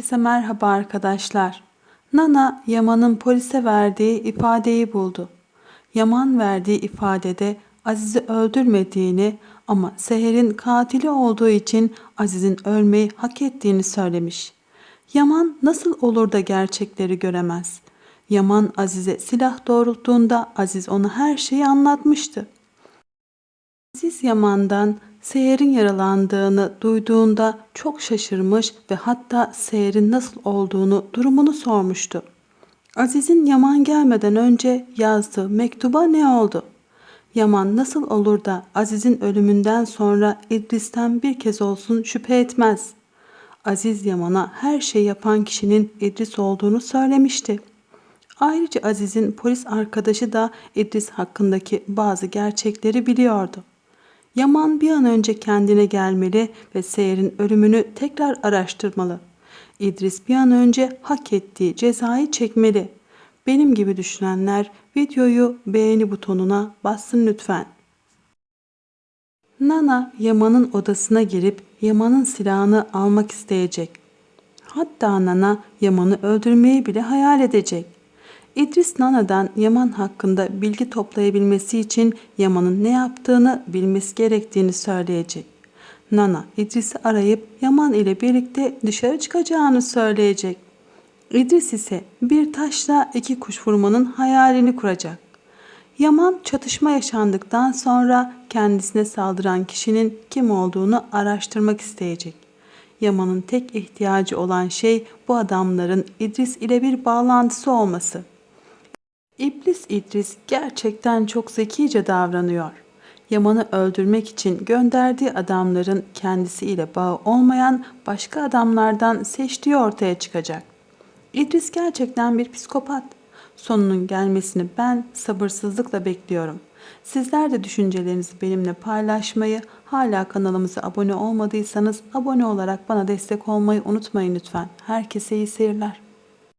Herkese merhaba arkadaşlar. Nana Yaman'ın polise verdiği ifadeyi buldu. Yaman verdiği ifadede Aziz'i öldürmediğini ama Seher'in katili olduğu için Aziz'in ölmeyi hak ettiğini söylemiş. Yaman nasıl olur da gerçekleri göremez? Yaman Aziz'e silah doğrulttuğunda Aziz ona her şeyi anlatmıştı. Aziz Yaman'dan Seher'in yaralandığını duyduğunda çok şaşırmış ve hatta Seher'in nasıl olduğunu, durumunu sormuştu. Aziz'in Yaman gelmeden önce yazdığı mektuba ne oldu? Yaman nasıl olur da Aziz'in ölümünden sonra İdris'ten bir kez olsun şüphe etmez? Aziz Yaman'a her şey yapan kişinin İdris olduğunu söylemişti. Ayrıca Aziz'in polis arkadaşı da İdris hakkındaki bazı gerçekleri biliyordu. Yaman bir an önce kendine gelmeli ve Seher'in ölümünü tekrar araştırmalı. İdris bir an önce hak ettiği cezayı çekmeli. Benim gibi düşünenler videoyu beğeni butonuna bassın lütfen. Nana Yaman'ın odasına girip Yaman'ın silahını almak isteyecek. Hatta Nana Yaman'ı öldürmeyi bile hayal edecek. İdris Nana'dan Yaman hakkında bilgi toplayabilmesi için Yaman'ın ne yaptığını bilmesi gerektiğini söyleyecek. Nana İdris'i arayıp Yaman ile birlikte dışarı çıkacağını söyleyecek. İdris ise bir taşla iki kuş vurmanın hayalini kuracak. Yaman çatışma yaşandıktan sonra kendisine saldıran kişinin kim olduğunu araştırmak isteyecek. Yaman'ın tek ihtiyacı olan şey bu adamların İdris ile bir bağlantısı olması. İblis İdris gerçekten çok zekice davranıyor. Yaman'ı öldürmek için gönderdiği adamların kendisiyle bağı olmayan başka adamlardan seçtiği ortaya çıkacak. İdris gerçekten bir psikopat. Sonunun gelmesini ben sabırsızlıkla bekliyorum. Sizler de düşüncelerinizi benimle paylaşmayı, hala kanalımıza abone olmadıysanız abone olarak bana destek olmayı unutmayın lütfen. Herkese iyi seyirler.